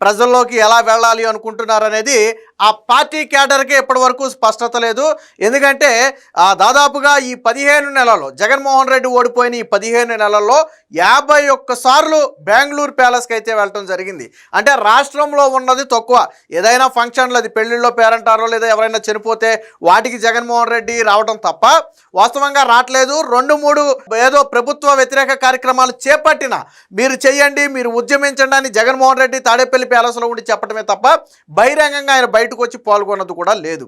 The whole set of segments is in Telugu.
ప్రజల్లోకి ఎలా వెళ్ళాలి అనుకుంటున్నారు అనేది ఆ పార్టీ క్యాడర్కి ఇప్పటి వరకు స్పష్టత లేదు. ఎందుకంటే దాదాపుగా ఈ పదిహేను నెలల్లో జగన్మోహన్ రెడ్డి ఓడిపోయిన ఈ పదిహేను నెలల్లో యాభై ఒక్క సార్లు బెంగళూరు ప్యాలెస్కి అయితే వెళ్ళటం జరిగింది. అంటే రాష్ట్రంలో ఉన్నది తక్కువ. ఏదైనా ఫంక్షన్లు అది పెళ్ళిళ్ళో పేరంటారో లేదా ఎవరైనా చనిపోతే వాటికి జగన్మోహన్ రెడ్డి రావడం తప్ప వాస్తవంగా రావట్లేదు. రెండు మూడు ఏదో ప్రభుత్వ వ్యతిరేక కార్యక్రమాలు చేపట్టిన మీరు చెయ్యండి మీరు ఉద్యమించండి అని జగన్మోహన్ రెడ్డి తాడేపల్లి ప్యాలెస్లో ఉండి చెప్పడమే తప్ప బహిరంగంగా ఆయన బయటకు వచ్చి పాల్గొన్నది కూడా లేదు.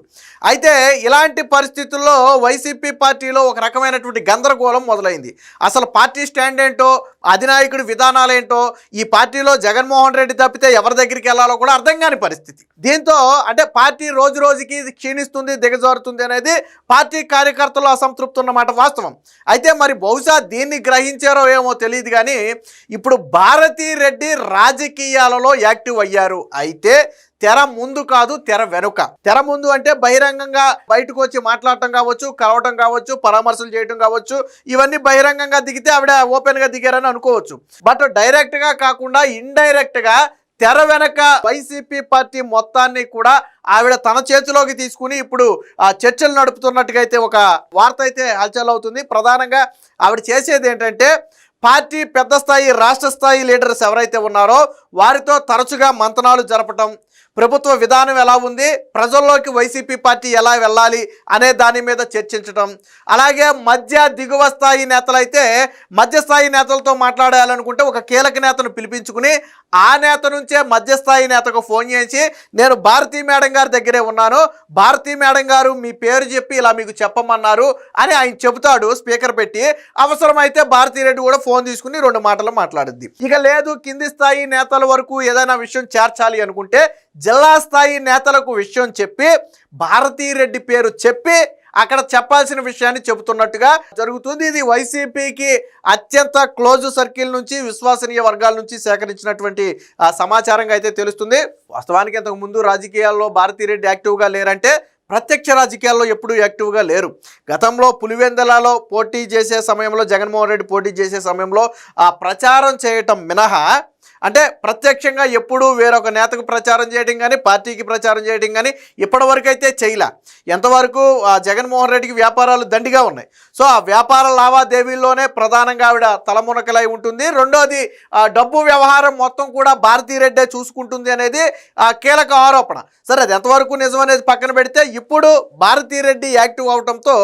అయితే ఇలాంటి పరిస్థితుల్లో వైసీపీ పార్టీలో ఒక రకమైనటువంటి గందరగోళం మొదలైంది. అసలు పార్టీ స్టాండ్ ఏంటో అధినాయకుడి విధానాలేంటో ఈ పార్టీలో జగన్మోహన్ రెడ్డి తప్పితే ఎవరి దగ్గరికి వెళ్ళాలో కూడా అర్థం కాని పరిస్థితి. దీంతో అంటే పార్టీ రోజు రోజుకి క్షీణిస్తుంది దిగజారుతుంది అనేది పార్టీ కార్యకర్తలు అసంతృప్తి ఉన్నమాట వాస్తవం. అయితే మరి బహుశా దీన్ని గ్రహించారో ఏమో తెలియదు కానీ ఇప్పుడు భారతీ రెడ్డి రాజకీయాలలో యాక్టివ్ అయ్యారు. అయితే తెర ముందు కాదు తెర వెనుక. తెర ముందు అంటే బహిరంగంగా బయటకు వచ్చి మాట్లాడటం కావచ్చు కలవటం కావచ్చు పరామర్శలు చేయటం కావచ్చు ఇవన్నీ బహిరంగంగా దిగితే ఆవిడ ఓపెన్గా దిగారని అనుకోవచ్చు. బట్ డైరెక్ట్గా కాకుండా ఇండైరెక్ట్గా తెర వెనక వైసీపీ పార్టీ మొత్తాన్ని కూడా ఆవిడ తన చేతిలోకి తీసుకుని ఇప్పుడు ఆ చర్చలు నడుపుతున్నట్టుగా అయితే ఒక వార్త అయితే హల్చల్ అవుతుంది ప్రధానంగా ఆవిడ చేసేది ఏంటంటే పార్టీ పెద్ద స్థాయి రాష్ట్ర స్థాయి లీడర్స్ ఎవరైతే ఉన్నారో వారితో తరచుగా మంతనాలు జరపటం ప్రభుత్వ విధానం ఎలా ఉంది? ప్రజల్లోకి వైసీపీ పార్టీ ఎలా వెళ్ళాలి అనే దాని మీద చర్చించడం అలాగే మధ్య దిగువ స్థాయి నేతలైతే మధ్యస్థాయి నేతలతో మాట్లాడాలనుకుంటే ఒక కీలక నేతను పిలిపించుకుని ఆ నేత నుంచే మధ్యస్థాయి నేతకు ఫోన్ చేసి నేను భారతీ మేడం గారి దగ్గరే ఉన్నాను. భారతీ మేడం గారు మీ పేరు చెప్పి ఇలా మీకు చెప్పమన్నారు అని ఆయన చెబుతాడు స్పీకర్ పెట్టి. అవసరమైతే భారతీ రెడ్డి కూడా ఫోన్ తీసుకుని రెండు మాటలు మాట్లాడుద్ది. ఇక లేదు కింది స్థాయి నేతల వరకు ఏదైనా విషయం చేర్చాలి అనుకుంటే జిల్లా స్థాయి నేతలకు విషయం చెప్పి భారతీ రెడ్డి పేరు చెప్పి అక్కడ చెప్పాల్సిన విషయాన్ని చెబుతున్నట్టుగా జరుగుతుంది. ఇది వైసీపీకి అత్యంత క్లోజ్ సర్కిల్ నుంచి విశ్వసనీయ వర్గాల నుంచి సేకరించినటువంటి సమాచారంగా అయితే తెలుస్తుంది. వాస్తవానికి ఇంతకుముందు రాజకీయాల్లో భారతీరెడ్డి యాక్టివ్గా లేరంటే ప్రత్యక్ష రాజకీయాల్లో ఎప్పుడూ యాక్టివ్గా లేరు. గతంలో పులివెందలలో పోటీ చేసే సమయంలో జగన్మోహన్ రెడ్డి పోటీ చేసే సమయంలో ఆ ప్రచారం చేయటం మినహా అంటే ప్రత్యక్షంగా ఎప్పుడూ వేరొక నేతకు ప్రచారం చేయడం కానీ పార్టీకి ప్రచారం చేయడం కానీ ఇప్పటివరకైతే చేయలే. ఎంతవరకు ఆ జగన్మోహన్ రెడ్డికి వ్యాపారాలు దండిగా ఉన్నాయి. సో ఆ వ్యాపార లావాదేవీల్లోనే ప్రధానంగా ఆవిడ తలమునకలై ఉంటుంది. రెండోది డబ్బు వ్యవహారం మొత్తం కూడా భారతీరెడ్డే చూసుకుంటుంది అనేది ఆ కీలక ఆరోపణ. సరే అది ఎంతవరకు నిజం అనేది పక్కన పెడితే ఇప్పుడు భారతీరెడ్డి యాక్టివ్ అవడంతో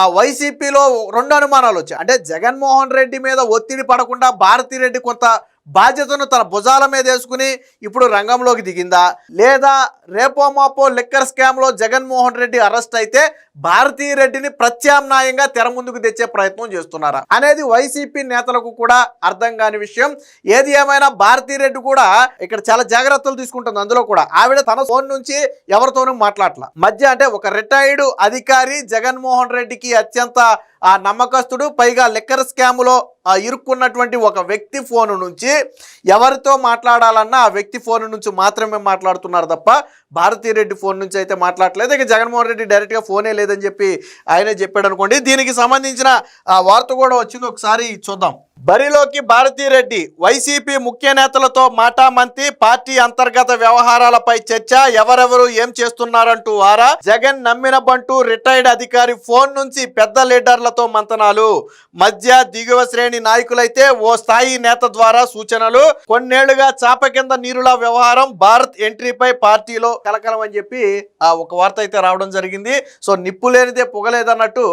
ఆ వైసీపీలో రెండు అనుమానాలు వచ్చాయి. అంటే జగన్మోహన్ రెడ్డి మీద ఒత్తిడి పడకుండా భారతీరెడ్డి కొంత బాధ్యతను తన భుజాల మీద వేసుకుని ఇప్పుడు రంగంలోకి దిగిందా? లేదా రేపో మాపో లిక్కర్ స్కామ్లో జగన్మోహన్ రెడ్డి అరెస్ట్ అయితే భారతీ రెడ్డిని ప్రత్యామ్నాయంగా తెర ముందుకు తెచ్చే ప్రయత్నం చేస్తున్నారా? అనేది వైసీపీ నేతలకు కూడా అర్థం కాని విషయం. ఏది ఏమైనా భారతీ రెడ్డి కూడా ఇక్కడ చాలా జాగ్రత్తలు తీసుకుంటుంది అందులో కూడా. ఆవిడ తన ఫోన్ నుంచి ఎవరితోనూ మాట్లాడలా మధ్య అంటే ఒక రిటైర్డ్ అధికారి జగన్మోహన్ రెడ్డికి అత్యంత ఆ నమ్మకస్తుడు పైగా లిక్కర్ స్కాములో ఇరుక్కున్నటువంటి ఒక వ్యక్తి ఫోను నుంచి ఎవరితో మాట్లాడాలన్నా ఆ వ్యక్తి ఫోన్ నుంచి మాత్రమే మాట్లాడుతున్నారు తప్ప భారతీరెడ్డి ఫోన్ నుంచి అయితే మాట్లాడలేదు ఇక జగన్మోహన్ రెడ్డి డైరెక్ట్గా ఫోనే లేదని చెప్పి ఆయనే చెప్పాడు అనుకోండి. దీనికి సంబంధించిన ఆ వార్త కూడా వచ్చింది. ఒకసారి చూద్దాం. బరిలోకి భారతీరెడ్డి వైసీపీ ముఖ్య నేతలతో మాటామంతి పార్టీ అంతర్గత వ్యవహారాలపై చర్చ ఎవరెవరు ఏం చేస్తున్నారంటూ వారా జగన్ నమ్మిన బంటూ రిటైర్డ్ అధికారి ఫోన్ నుంచి పెద్ద లీడర్లతో మంతనాలు. మధ్య దిగువ శ్రేణి నాయకులైతే ఓ స్థాయి నేత ద్వారా సూచనలు. కొన్నేళ్ళుగా చాప కింద నీరుల వ్యవహారం. భారత్ ఎంట్రీపై పార్టీలో కలకలం అని చెప్పి ఆ ఒక వార్త అయితే రావడం జరిగింది. సో నిప్పు లేనిదే పొగలేదన్నట్టు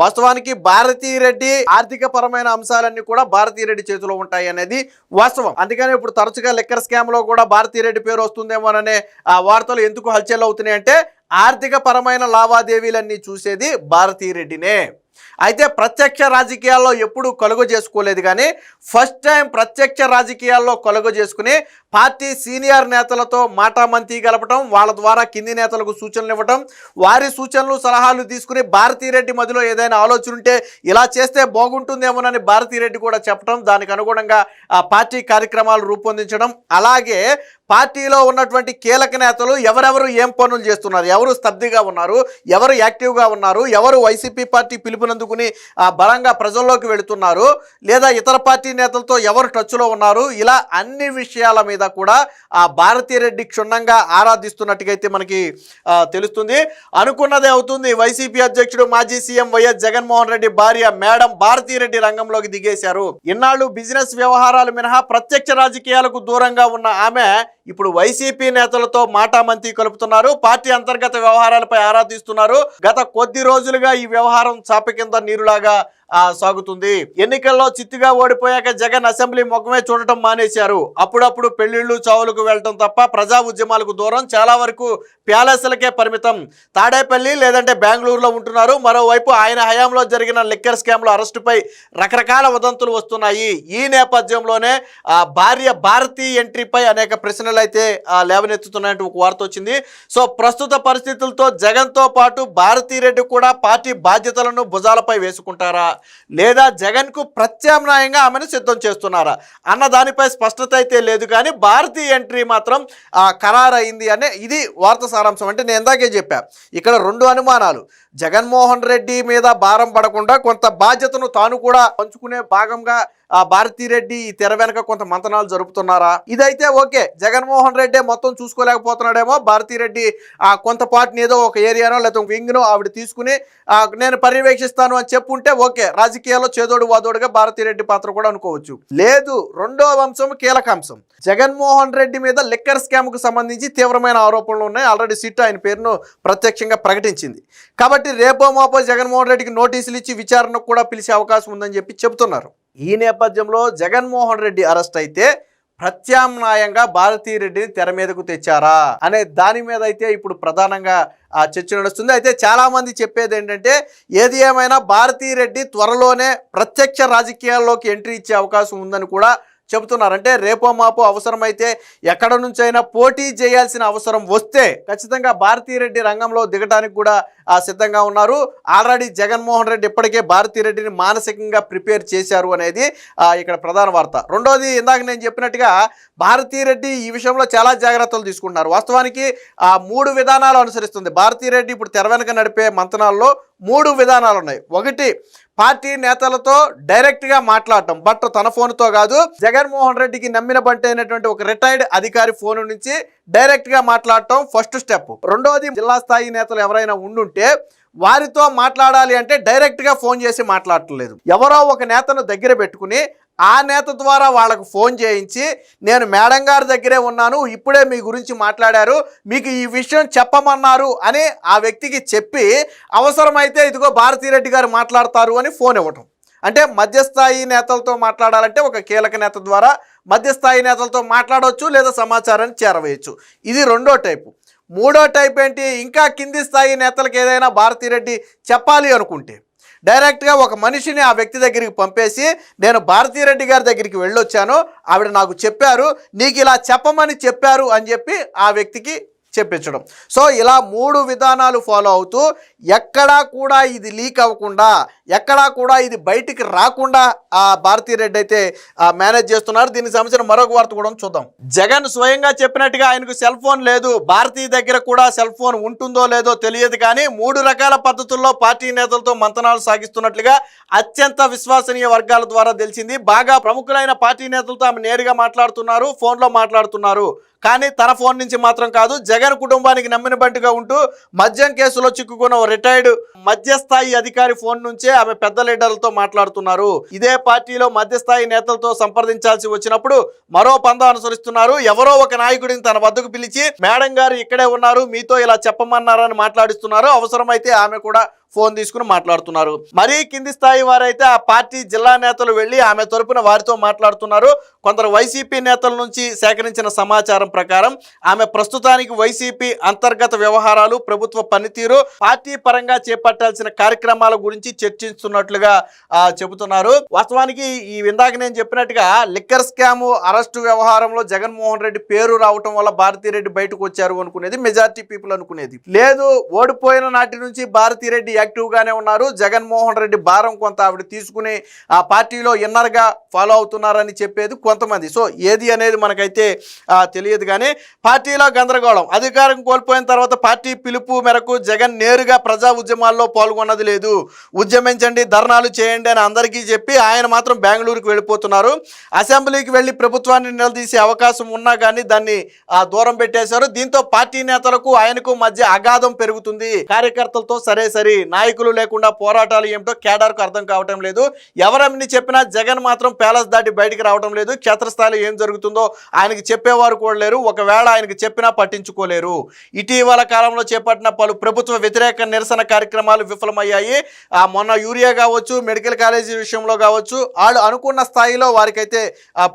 వాస్తవానికి భారతీ రెడ్డి ఆర్థిక పరమైన అంశాలన్నీ కూడా భారతీయ రెడ్డి చేతిలో ఉంటాయి అనేది వాస్తవం. అందుకని ఇప్పుడు తరచుగా లెక్కర్ స్కామ్లో కూడా భారతీయ రెడ్డి పేరు వస్తుందేమోననే ఆ వార్తలు ఎందుకు హల్చల్ అవుతున్నాయి అంటే ఆర్థిక పరమైన లావాదేవీలన్నీ చూసేది భారతీ రెడ్డినే అయితే ప్రత్యక్ష రాజకీయాల్లో ఎప్పుడూ కలుగు చేసుకోలేదు కానీ ఫస్ట్ టైం ప్రత్యక్ష రాజకీయాల్లో కలుగు చేసుకుని పార్టీ సీనియర్ నేతలతో మాటామంతి గలపటం వాళ్ళ ద్వారా కింది నేతలకు సూచనలు ఇవ్వటం వారి సూచనలు సలహాలు తీసుకుని భారతీరెడ్డి మధ్యలో ఏదైనా ఆలోచన ఉంటే ఇలా చేస్తే బాగుంటుందేమోనని భారతీరెడ్డి కూడా చెప్పడం దానికి అనుగుణంగా ఆ పార్టీ కార్యక్రమాలు రూపొందించడం. అలాగే పార్టీలో ఉన్నటువంటి కీలక నేతలు ఎవరెవరు ఏం పనులు చేస్తున్నారు ఎవరు స్తబ్దిగా ఉన్నారు ఎవరు యాక్టివ్గా ఉన్నారు ఎవరు వైసీపీ పార్టీ పిలుపునందుకుని బలంగా ప్రజల్లోకి వెళుతున్నారు లేదా ఇతర పార్టీ నేతలతో ఎవరు టచ్లో ఉన్నారు ఇలా అన్ని విషయాల మీద మీద కూడా ఆ భారతీరెడ్డి క్షుణ్ణంగా ఆరాధిస్తున్నట్టుగా అయితే మనకి తెలుస్తుంది. అనుకున్నదే అవుతుంది. వైసీపీ అధ్యక్షుడు మాజీ సీఎం వైఎస్ జగన్మోహన్ రెడ్డి భార్య మేడం భారతీరెడ్డి రంగంలోకి దిగేశారు. ఇన్నాళ్ళు బిజినెస్ వ్యవహారాలు మినహా ప్రత్యక్ష రాజకీయాలకు దూరంగా ఉన్న ఆమె ఇప్పుడు వైసీపీ నేతలతో మాటామంతి కలుపుతున్నారు. పార్టీ అంతర్గత వ్యవహారాలపై ఆరాధిస్తున్నారు. గత కొద్ది రోజులుగా ఈ వ్యవహారం చాప కింద నీరులాగా సాగుతుంది. ఎన్నికల్లో చిత్తుగా ఓడిపోయాక జగన్ అసెంబ్లీ ముఖమే చూడటం మానేశారు. అప్పుడప్పుడు పెళ్ళిళ్ళు చావులకు వెళ్ళటం తప్ప ప్రజా ఉద్యమాలకు దూరం చాలా వరకు ప్యాలెస్లకే పరిమితం. తాడేపల్లి లేదంటే బెంగళూరులో ఉంటున్నారు. మరోవైపు ఆయన హయాంలో జరిగిన లిక్కర్ స్కామ్ల అరెస్టుపై రకరకాల వదంతులు వస్తున్నాయి. ఈ నేపథ్యంలోనే ఆ భార్య భారతీ ఎంట్రీపై అనేక ప్రశ్నలు అయితే లేవనెత్తుతున్నట్టు ఒక వార్త వచ్చింది. సో ప్రస్తుత పరిస్థితులతో జగన్తో పాటు భారతీరెడ్డి కూడా పార్టీ బాధ్యతలను భుజాలపై వేసుకుంటారా? లేదా జగన్కు ప్రత్యామ్నాయంగా ఆమెను సిద్ధం చేస్తున్నారా అన్న దానిపై స్పష్టత అయితే లేదు కానీ భారతీయ ఎంట్రీ మాత్రం ఆ, ఖరారైంది అనే ఇది వార్త సారాంశం. అంటే నేను ఇందాకే చెప్పా ఇక్కడ రెండు అనుమానాలు. జగన్మోహన్ రెడ్డి మీద భారం పడకుండా కొంత బాధ్యతను తాను కూడా పంచుకునే భాగంగా ఆ భారతీరెడ్డి ఈ తెర వెనక కొంత మంతనాలు జరుపుతున్నారా? ఇదైతే ఓకే. జగన్మోహన్ రెడ్డి మొత్తం చూసుకోలేకపోతున్నాడేమో. భారతీరెడ్డి ఆ కొంత పార్టీని ఏదో ఒక ఏరియానో లేకపోతే ఒక వింగ్నో ఆవిడ తీసుకుని నేను పర్యవేక్షిస్తాను అని చెప్పుంటే ఓకే. రాజకీయాల్లో చేదోడు వాదోడుగా భారతీరెడ్డి పాత్ర కూడా అనుకోవచ్చు. లేదు రెండో అంశం కీలక అంశం. జగన్మోహన్ రెడ్డి మీద లిక్కర్ స్కామ్కు సంబంధించి తీవ్రమైన ఆరోపణలు ఉన్నాయి. ఆల్రెడీ సిట్ ఆయన పేరును ప్రత్యక్షంగా ప్రకటించింది. కాబట్టి రేపో మాపో జగన్మోహన్ రెడ్డికి నోటీసులు ఇచ్చి విచారణకు కూడా పిలిచే అవకాశం ఉందని చెప్పి చెబుతున్నారు. ఈ నేపథ్యంలో జగన్మోహన్ రెడ్డి అరెస్ట్ అయితే ప్రత్యామ్నాయంగా భారతీ రెడ్డిని తెర మీదకు తెచ్చారా అనే దాని మీద అయితే ఇప్పుడు ప్రధానంగా ఆ చర్చ నడుస్తుంది. అయితే చాలామంది చెప్పేది ఏంటంటే ఏది ఏమైనా భారతీ రెడ్డి త్వరలోనే ప్రత్యక్ష రాజకీయాల్లోకి ఎంట్రీ ఇచ్చే అవకాశం ఉందని కూడా చెబుతున్నారు. అంటే రేపో మాపో అవసరమైతే ఎక్కడ నుంచైనా పోటీ చేయాల్సిన అవసరం వస్తే ఖచ్చితంగా భారతీరెడ్డి రంగంలో దిగడానికి కూడా సిద్ధంగా ఉన్నారు. ఆల్రెడీ జగన్మోహన్ రెడ్డి ఇప్పటికే భారతీరెడ్డిని మానసికంగా ప్రిపేర్ చేశారు అనేది ఇక్కడ ప్రధాన వార్త. రెండోది ఇందాక నేను చెప్పినట్టుగా భారతీరెడ్డి ఈ విషయంలో చాలా జాగ్రత్తలు తీసుకుంటున్నారు. వాస్తవానికి ఆ మూడు విధానాలు అనుసరిస్తుంది. భారతీరెడ్డి ఇప్పుడు తెర నడిపే మంతనాల్లో మూడు విధానాలు ఉన్నాయి. ఒకటి పార్టీ నేతలతో డైరెక్ట్గా మాట్లాడటం బట్ తన ఫోన్తో కాదు జగన్మోహన్ రెడ్డికి నమ్మిన బంటి అయినటువంటి ఒక రిటైర్డ్ అధికారి ఫోన్ నుంచి డైరెక్ట్గా మాట్లాడటం ఫస్ట్ స్టెప్. రెండోది జిల్లా స్థాయి నేతలు ఎవరైనా ఉండుంటే వారితో మాట్లాడాలి అంటే డైరెక్ట్గా ఫోన్ చేసి మాట్లాడట్లేదు. ఎవరో ఒక నేతను దగ్గర పెట్టుకుని ఆ నేత ద్వారా వాళ్ళకు ఫోన్ చేయించి నేను మేడం గారి దగ్గరే ఉన్నాను ఇప్పుడే మీ గురించి మాట్లాడారు మీకు ఈ విషయం చెప్పమన్నారు అని ఆ వ్యక్తికి చెప్పి అవసరమైతే ఇదిగో భారతీరెడ్డి గారు మాట్లాడతారు అని ఫోన్ ఇవ్వటం. అంటే మధ్యస్థాయి నేతలతో మాట్లాడాలంటే ఒక కీలక నేత ద్వారా మధ్యస్థాయి నేతలతో మాట్లాడవచ్చు లేదా సమాచారాన్ని చేరవేయచ్చు. ఇది రెండో టైపు. మూడో టైప్ ఏంటి? ఇంకా కింది స్థాయి నేతలకు ఏదైనా భారతీరెడ్డి చెప్పాలి అనుకుంటే. డైరెక్ట్గా ఒక మనిషిని ఆ వ్యక్తి దగ్గరికి పంపేసి నేను భారతీరెడ్డి గారి దగ్గరికి వెళ్ళొచ్చాను ఆవిడ నాకు చెప్పారు నీకు ఇలా చెప్పమని చెప్పారు అని చెప్పి ఆ వ్యక్తికి చెప్పించడం. సో ఇలా మూడు విధానాలు ఫాలో అవుతూ ఎక్కడా కూడా ఇది లీక్ అవ్వకుండా ఎక్కడా కూడా ఇది బయటికి రాకుండా ఆ భారతీ రెడ్డి అయితే మేనేజ్ చేస్తున్నారు. దీనికి సంబంధించిన మరొక వార్త కూడా చూద్దాం. జగన్ స్వయంగా చెప్పినట్టుగా ఆయనకు సెల్ ఫోన్ లేదు. భారతీ దగ్గర కూడా సెల్ ఫోన్ ఉంటుందో లేదో తెలియదు కానీ మూడు రకాల పద్ధతుల్లో పార్టీ నేతలతో మంతనాలు సాగిస్తున్నట్లుగా అత్యంత విశ్వసనీయ వర్గాల ద్వారా తెలిసింది. బాగా ప్రముఖులైన పార్టీ నేతలతో ఆమె నేరుగా మాట్లాడుతున్నారు ఫోన్లో మాట్లాడుతున్నారు. కానీ తన ఫోన్ నుంచి మాత్రం కాదు జగన్ కుటుంబానికి నమ్మిన బంటిగా ఉంటూ మద్యం కేసులో చిక్కుకున్న ఓ రిటైర్డ్ మధ్యస్థాయి అధికారి ఫోన్ నుంచే ఆమె పెద్ద లీడర్లతో మాట్లాడుతున్నారు. ఇదే పార్టీలో మధ్యస్థాయి నేతలతో సంప్రదించాల్సి వచ్చినప్పుడు మరో పంద అనుసరిస్తున్నారు. ఎవరో ఒక నాయకుడిని తన వద్దకు పిలిచి మేడం గారు ఇక్కడే ఉన్నారు మీతో ఇలా చెప్పమన్నారని మాట్లాడిస్తున్నారు. అవసరమైతే ఆమె కూడా ఫోన్ తీసుకుని మాట్లాడుతున్నారు. మరీ కింది స్థాయి వారైతే ఆ పార్టీ జిల్లా నేతలు వెళ్ళి ఆమె తరపున వారితో మాట్లాడుతున్నారు. కొందరు వైసీపీ నేతల నుంచి సేకరించిన సమాచారం ప్రకారం ఆమె ప్రస్తుతానికి వైసీపీ అంతర్గత వ్యవహారాలు ప్రభుత్వ పనితీరు పార్టీ పరంగా చేపట్టాల్సిన కార్యక్రమాల గురించి చర్చిస్తున్నట్లుగా చెబుతున్నారు. వాస్తవానికి ఈ ఇందాక నేను చెప్పినట్టుగా లిక్కర్ స్కామ్ అరెస్టు వ్యవహారంలో జగన్మోహన్ రెడ్డి పేరు రావటం వల్ల భారతీరెడ్డి బయటకు వచ్చారు అనుకునేది మెజార్టీ పీపుల్ అనుకునేది. లేదు ఓడిపోయిన నాటి నుంచి భారతీరెడ్డి యాక్టివ్గానే ఉన్నారు. జగన్మోహన్ రెడ్డి భారం కొంత ఆవిడ తీసుకుని ఆ పార్టీలో ఇన్నర్గా ఫాలో అవుతున్నారని చెప్పేది కొంతమంది. సో ఏది అనేది మనకైతే తెలియదు కానీ పార్టీలో గందరగోళం. అధికారం కోల్పోయిన తర్వాత పార్టీ పిలుపు మేరకు జగన్ నేరుగా ప్రజా ఉద్యమాల్లో పాల్గొన్నది లేదు. ఉద్యమించండి ధర్నాలు చేయండి అని అందరికీ చెప్పి ఆయన మాత్రం బెంగళూరుకు వెళ్ళిపోతున్నారు. అసెంబ్లీకి వెళ్ళి ప్రభుత్వాన్ని నిలదీసే అవకాశం ఉన్నా కానీ దాన్ని దూరం పెట్టేశారు. దీంతో పార్టీ నేతలకు ఆయనకు మధ్య అగాధం పెరుగుతుంది. కార్యకర్తలతో సరే సరే నాయకులు లేకుండా పోరాటాలు ఏమిటో కేడార్కు అర్థం కావటం లేదు. ఎవరమ్మిని చెప్పినా జగన్ మాత్రం ప్యాలెస్ దాటి బయటికి రావటం లేదు. క్షేత్రస్థాయిలో ఏం జరుగుతుందో ఆయనకి చెప్పేవారు కూడా లేరు. ఒకవేళ ఆయనకి చెప్పినా పట్టించుకోలేరు. ఇటీవల కాలంలో చేపట్టిన పలు ప్రభుత్వ వ్యతిరేక నిరసన కార్యక్రమాలు విఫలమయ్యాయి. ఆ మొన్న యూరియా కావచ్చు మెడికల్ కాలేజీ విషయంలో కావచ్చు వాళ్ళు అనుకున్న స్థాయిలో వారికైతే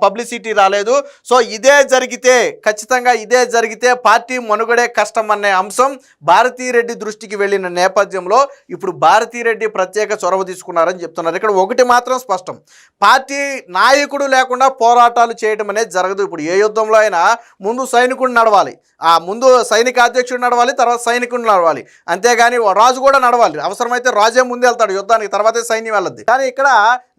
పబ్లిసిటీ రాలేదు. సో ఇదే జరిగితే ఖచ్చితంగా ఇదే జరిగితే పార్టీ మనుగడే కష్టం అనే అంశం భారతీరెడ్డి దృష్టికి వెళ్ళిన నేపథ్యంలో ఇప్పుడు భారతీరెడ్డి ప్రత్యేక చొరవ తీసుకున్నారని చెప్తున్నారు. ఇక్కడ ఒకటి మాత్రం స్పష్టం. పార్టీ నాయకుడు లేకుండా పోరాటాలు చేయడం అనేది జరగదు. ఇప్పుడు ఏ యుద్ధంలో అయినా ముందు సైనికుడు నడవాలి. ఆ ముందు సైనిక అధ్యక్షుడు నడవాలి తర్వాత సైనికుడు నడవాలి. అంతేగాని రాజు కూడా నడవాలి. అవసరమైతే రాజే ముందు వెళ్తాడు యుద్ధానికి తర్వాతే సైన్యం వెళ్ళద్ది. కానీ ఇక్కడ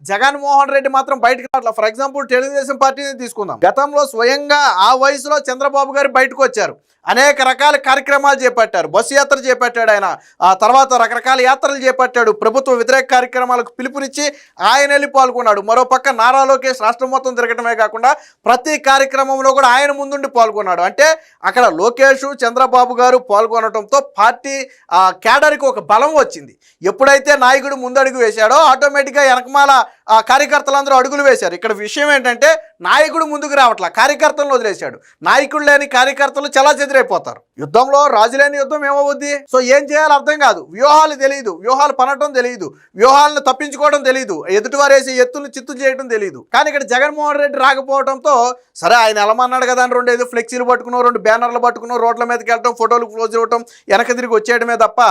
జగన్మోహన్ రెడ్డి మాత్రం బయటకు రావట్లేదు ఫర్ ఎగ్జాంపుల్ తెలుగుదేశం పార్టీని తీసుకుందాం. గతంలో స్వయంగా ఆ వయసులో చంద్రబాబు గారు బయటకు వచ్చారు. అనేక రకాల కార్యక్రమాలు చేపట్టారు. బస్సు యాత్ర చేపట్టాడు ఆయన. ఆ తర్వాత రకరకాల యాత్రలు చేపట్టాడు. ప్రభుత్వ వ్యతిరేక కార్యక్రమాలకు పిలుపునిచ్చి ఆయన వెళ్ళి పాల్గొన్నాడు. మరో పక్క నారా లోకేష్ రాష్ట్రం మొత్తం తిరగటమే కాకుండా ప్రతి కార్యక్రమంలో కూడా ఆయన ముందుండి పాల్గొన్నాడు. అంటే అక్కడ లోకేష్ చంద్రబాబు గారు పాల్గొనడంతో పార్టీ ఆ, క్యాడర్కి ఒక బలం వచ్చింది. ఎప్పుడైతే నాయకుడు ముందడుగు వేశాడో ఆటోమేటిక్గా వెనకమాల ఆ కార్యకర్తలందరూ అడుగులు వేశారు. ఇక్కడ విషయం ఏంటంటే నాయకుడు ముందుకు రావట్లా. కార్యకర్తలను వదిలేశాడు. నాయకుడు లేని కార్యకర్తలు చాలా చెదిరైపోతారు. యుద్ధంలో రాజు లేని యుద్ధం ఏమవుద్ది? సో ఏం చేయాలో అర్థం కాదు. వ్యూహాలు తెలియదు. వ్యూహాలు పనటం తెలియదు. వ్యూహాలను తప్పించుకోవడం తెలియదు. ఎదుటివారు వేసే ఎత్తులు చిత్తు చేయడం తెలియదు. కానీ ఇక్కడ జగన్మోహన్ రెడ్డి రాకపోవడంతో సరే ఆయన ఎలమన్నాడు కదా అని రెండు ఏదో ఫ్లెక్సీలు పట్టుకున్నాం రెండు బ్యానర్లు పట్టుకున్నాం రోడ్ల మీదకి వెళ్ళటం ఫోటోలు క్లోజ్ ఇవ్వటం వెనక తిరిగి వచ్చేయడమే తప్ప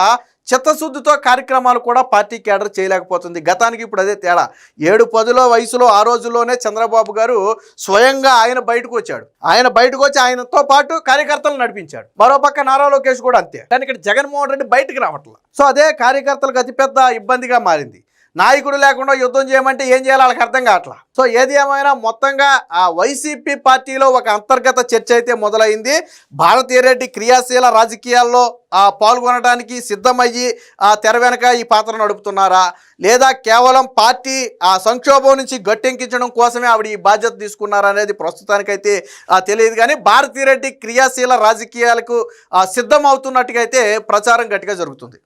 చిత్తశుద్ధితో కార్యక్రమాలు కూడా పార్టీ కేడర్ చేయలేకపోతుంది. గతానికి ఇప్పుడు అదే తేడా. ఏడు పదిలో వయసులో ఆ రోజుల్లోనే చంద్రబాబు గారు స్వయంగా ఆయన బయటకు వచ్చాడు. ఆయన బయటకు వచ్చి ఆయనతో పాటు కార్యకర్తలు నడిపించాడు. మరో పక్క నారా లోకేష్ కూడా అంతే. కానీ ఇక్కడ జగన్మోహన్ రెడ్డి బయటకు రావట్లేదు సో అదే కార్యకర్తలకు అతిపెద్ద ఇబ్బందిగా మారింది. నాయకుడు లేకుండా యుద్ధం చేయమంటే ఏం చేయాలో వాళ్ళకి అర్థం కావట్లా. సో ఏది ఏమైనా మొత్తంగా ఆ వైసీపీ పార్టీలో ఒక అంతర్గత చర్చ అయితే మొదలైంది. భారతీయ రెడ్డి క్రియాశీల రాజకీయాల్లో పాల్గొనడానికి సిద్ధమయ్యి ఆ తెర వెనక ఈ పాత్ర నడుపుతున్నారా? లేదా కేవలం పార్టీ ఆ సంక్షోభం నుంచి గట్టెంకించడం కోసమే ఆవిడ ఈ బాధ్యత తీసుకున్నారా అనేది ప్రస్తుతానికైతే తెలియదు. కానీ భారతీయ రెడ్డి క్రియాశీల రాజకీయాలకు సిద్ధమవుతున్నట్టుగా సిద్ధం అవుతున్నట్టుగా అయితే ప్రచారం గట్టిగా జరుగుతుంది.